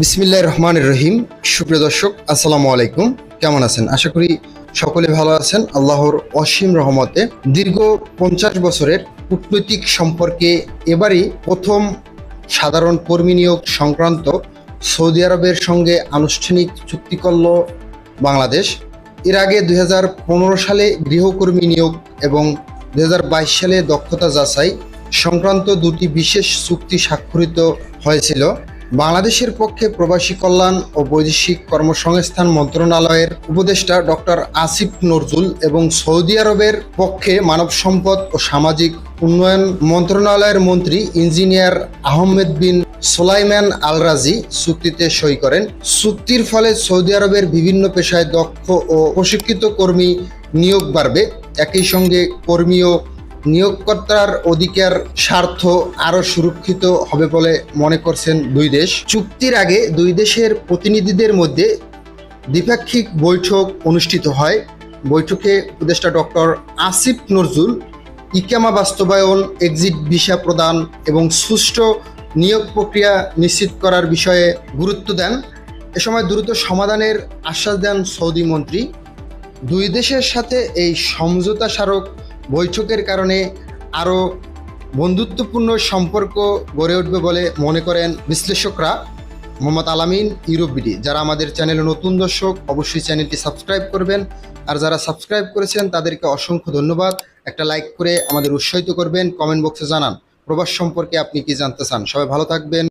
বিসমিল্লাহ রহমান রহিম। সুপ্রিয় দর্শক, আসসালামু আলাইকুম। কেমন আছেন? আশা করি সকলে ভালো আছেন। আল্লাহর অসীম রহমতে দীর্ঘ পঞ্চাশ বছরের কূটনৈতিক সম্পর্কে এবারই প্রথম সাধারণ কর্মী নিয়োগ সংক্রান্ত সৌদি আরবের সঙ্গে আনুষ্ঠানিক চুক্তি করল বাংলাদেশ। এর আগে দুই হাজার পনেরো সালে গৃহকর্মী নিয়োগ এবং দু হাজার বাইশ সালে দক্ষতা যাচাই সংক্রান্ত দুটি বিশেষ চুক্তি স্বাক্ষরিত হয়েছিল। বাংলাদেশের পক্ষে প্রবাসী কল্যাণ ও বৈদেশিক কর্মসংস্থান মন্ত্রণালয়ের উপদেষ্টা ডক্টর আসিফ নজরুল এবং সৌদি আরবের পক্ষে মানব সম্পদ ও সামাজিক উন্নয়ন মন্ত্রণালয়ের মন্ত্রী engineer Ahmed bin Sulaiman Alrajhi চুক্তিতে সই করেন। চুক্তির ফলে সৌদি আরবের বিভিন্ন পেশায় দক্ষ ও প্রশিক্ষিত কর্মী নিয়োগ বাড়বে। একই সঙ্গে কর্মী ও নিয়োগকর্তার অধিকার, স্বার্থ আরও সুরক্ষিত হবে বলে মনে করছেন দুই দেশ। চুক্তির আগে দুই দেশের প্রতিনিধিদের মধ্যে দ্বিপাক্ষিক বৈঠক অনুষ্ঠিত হয়। বৈঠকে উপদেষ্টা ডক্টর আসিফ নজরুল, ইকামা বাস্তবায়ন, এক্সিট ভিসা প্রদান এবং সুষ্ঠু নিয়োগ প্রক্রিয়া নিশ্চিত করার বিষয়ে গুরুত্ব দেন। এ সময় দ্রুত সমাধানের আশ্বাস দেন সৌদি মন্ত্রী। দুই দেশের সাথে এই সমঝোতা স্মারক বৈঠকের কারণে আরও বন্ধুত্বপূর্ণ সম্পর্ক গড়ে উঠবে বলে মনে করেন বিশ্লেষকরা। মোহাম্মদ আলামিন ইউরোপ বিডি যারা আমাদের চ্যানেলে নতুন দর্শক, অবশ্যই চ্যানেলটি সাবস্ক্রাইব করবেন। আর যারা সাবস্ক্রাইব করেছেন, তাদেরকে অসংখ্য ধন্যবাদ। একটা লাইক করে আমাদের উৎসাহিত করবেন, কমেন্ট বক্সে জানান। প্রবাস সম্পর্কে আপনি কি জানতে চান? সবাই ভালো থাকবেন।